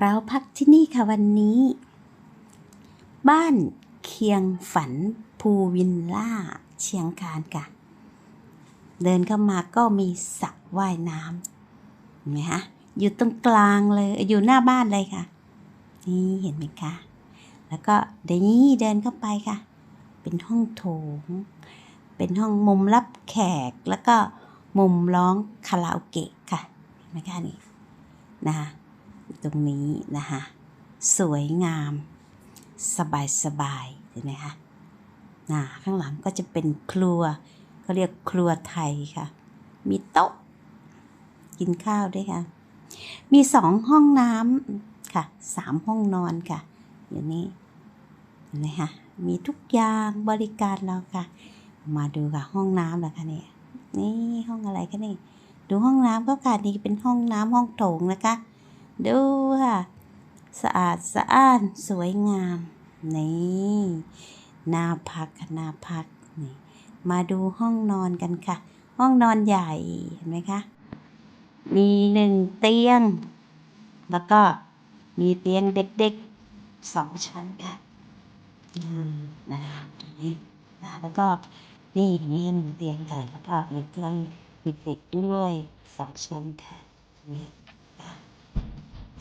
เราพักที่นี่ค่ะวันนี้ บ้านเคียงฝันภูวินล่าเชียงคานค่ะ เดินเข้ามาก็มีสระว่ายน้ำเห็นไหมคะอยู่ตรงกลางเลยอยู่หน้าบ้านเลยค่ะ นี่เห็นไหมคะ แล้วก็เดี๋ยวนี้เดินเข้าไปค่ะ เป็นห้องโถง เป็นห้องมุมรับแขกแล้วก็มุมร้องคาราโอเกะค่ะเห็นไหมคะนี่นะคะ ตรงนี้นะคะ สวยงาม สบายสบายเห็นไหมคะนะข้างหลังก็จะเป็นครัวเขาเรียกครัวไทยค่ะ มีโต๊ะ กินข้าวด้วยค่ะ มีสองห้องน้ำค่ะสามห้องนอนค่ะ อยู่นี่เห็นไหมคะมีทุกอย่างบริการเราค่ะ มาดูค่ะห้องน้ำแล้วค่ะเนี่ยนี่ห้องอะไรคะนี่ดูห้องน้ำก็ค่ะนี่เป็นห้องน้ำห้องโถงนะคะ ดูค่ะ สะอาดสะอ้านสวยงาม นี่น่าพักน่าพักนี่มาดูห้องนอนกันค่ะ ห้องนอนใหญ่เห็นไหมคะ มีหนึ่งเตียง แล้วก็มีเตียงเด็กๆสองชั้นค่ะนะคะนี่นะแล้วก็นี่นี่หนึ่งเตียงค่ะแล้วก็มีเตียงเด็กๆด้วยสองชั้นค่ะนี่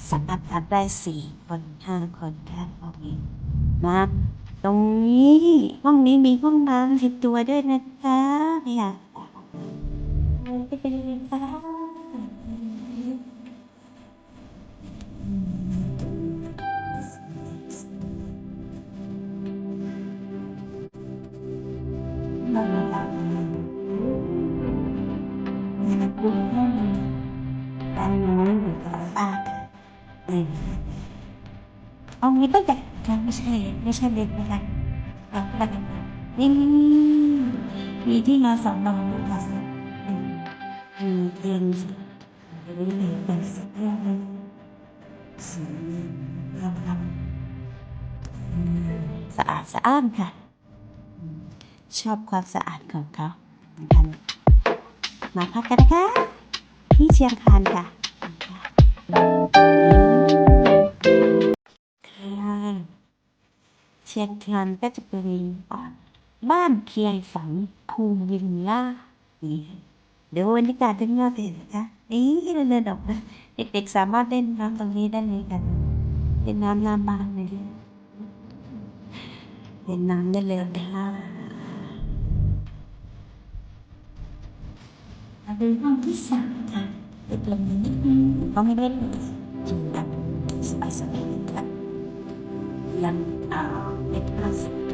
สามารถพักได้สี่คนห้าคนได้ห้องนี้นะตรงนี้ห้องนี้มีห้องน้ำในตัวด้วยนะคะเนี่ยไปเป็นยังไงคะดู เอางี้ก็จะไม่ใช่ไม่ใช่เด็กนะคะเอาแบบนี่มีที่มาสองนอนนะคะมีเตียงหรือเป็นสักเรื่งนิ่งสีดำสะอาดสะอ้านค่ะ ชอบความสะอาดของเขาเหมือนกันมาพักกันนะคะที่เชียงคานค่ะค่ะ ชียงคานก็จะเป็นบ้านเคียงฝังภูวิลล่าเดี๋ยวบรรยากาศจะเงียบเห็นนะนี่เราเดินออกนะเด็กๆสามารถเล่นน้ำตรงนี้ได้เลยกันเล่นน้ำหน้าบ้านเลยเล่นน้ำได้เลยค่ะมาดูห้องที่สามค่ะเด็กลงนิดนึงก็ไม่เล่นจริงแบบสบายๆค่ะยังอ่า ます。